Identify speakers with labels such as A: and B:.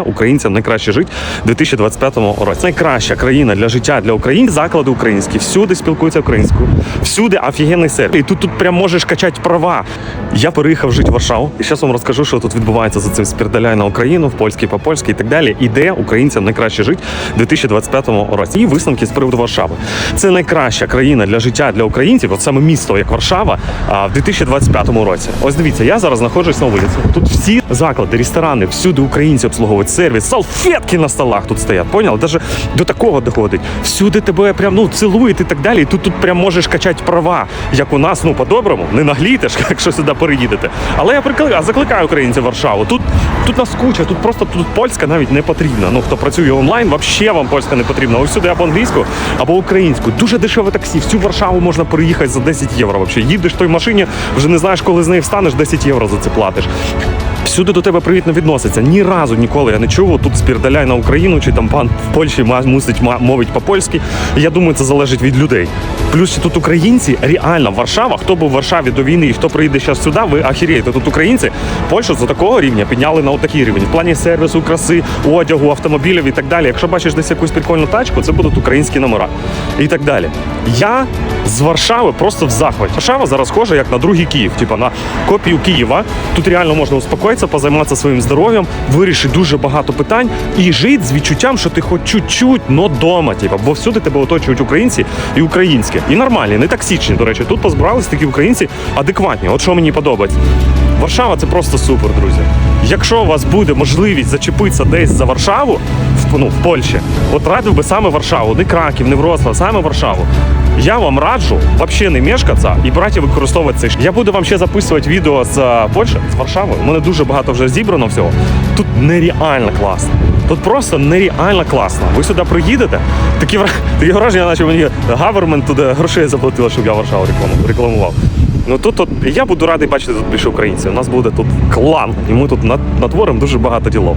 A: Українцям найкраще жити в 2025 році. Найкраща країна для життя для українців. Заклади українські, всюди спілкуються українською, всюди офігенний сервіс. І тут тут прям можеш качати права. Я переїхав жити в Варшаву. І зараз вам розкажу, що тут відбувається за цим спірдаляй на Україну, в польський по польськи і так далі. І де українцям найкраще жити в 2025 році. І висновки з приводу Варшави. Це найкраща країна для життя для українців, от саме місто, як Варшава, в 2025 році. Ось дивіться, я зараз знаходжусь на вулиці. Тут всі заклади, ресторани, всюди українці обслуговують сервіс, салфетки на столах тут стоять. Поняв? Даже до такого доходить. Всюди тебе прям ну цілують і так далі. І тут тут прям можеш качати права, як у нас, ну по-доброму, не наглітиш, якщо сюди переїдете. Але я прикликаю, закликаю українців Варшаву. Тут тут нас куча, тут просто тут польська навіть не потрібна. Ну хто працює онлайн, взагалі вам польська не потрібна. Ось сюди або англійську, або українську. Дуже дешеве таксі. Всю Варшаву можна переїхати за 10 євро. Взагалі. їдеш в той машині, вже не знаєш, коли з неї встанеш, 10 євро за це платиш. Всюди до тебе привітно відносяться. Ні разу ніколи я не чув. Тут спірдаляй на Україну, чи там пан в Польщі мусить мовить по-польськи. Я думаю, це залежить від людей. Плюс тут українці, реально Варшава. Хто був в Варшаві до війни і хто приїде зараз сюди, ви ахірієте. Тут українці Польщу за такого рівня підняли на отакий рівень. В плані сервісу, краси, одягу, автомобілів і так далі. Якщо бачиш десь якусь прикольну тачку, це будуть українські номера і так далі. Я з Варшави просто в захваті. Варшава зараз схожа як на другий Київ, типа на копію Києва. Тут реально можна успокоїтися, позайматися своїм здоров'ям, вирішити дуже багато питань і жити з відчуттям, що ти хоч чуть-чуть, но дома. Типа, бо всюди тебе оточують українці і українські. І нормальні, не токсичні. До речі, тут позбирались такі українці адекватні. От що мені подобається. Варшава це просто супер, друзі. Якщо у вас буде можливість зачепитися десь за Варшаву, в, ну, в Польщі, от радив би саме Варшаву, не Краків, не Вроцлав, саме Варшаву. Я вам раджу взагалі не мешкатися і брати використовувати цей. ш- Я буду вам ще записувати відео з е, Польщі, з Варшави. У мене дуже багато вже зібрано всього. Тут нереально класно. Тут просто нереально класно. Ви сюди приїдете, такі, такі враження, наче мені гавермент туди грошей заплатила, щоб я Варшаву рекламу- рекламував. Ну тут от я буду радий бачити тут більше українців. У нас буде тут клан, і ми тут натворимо дуже багато ділов.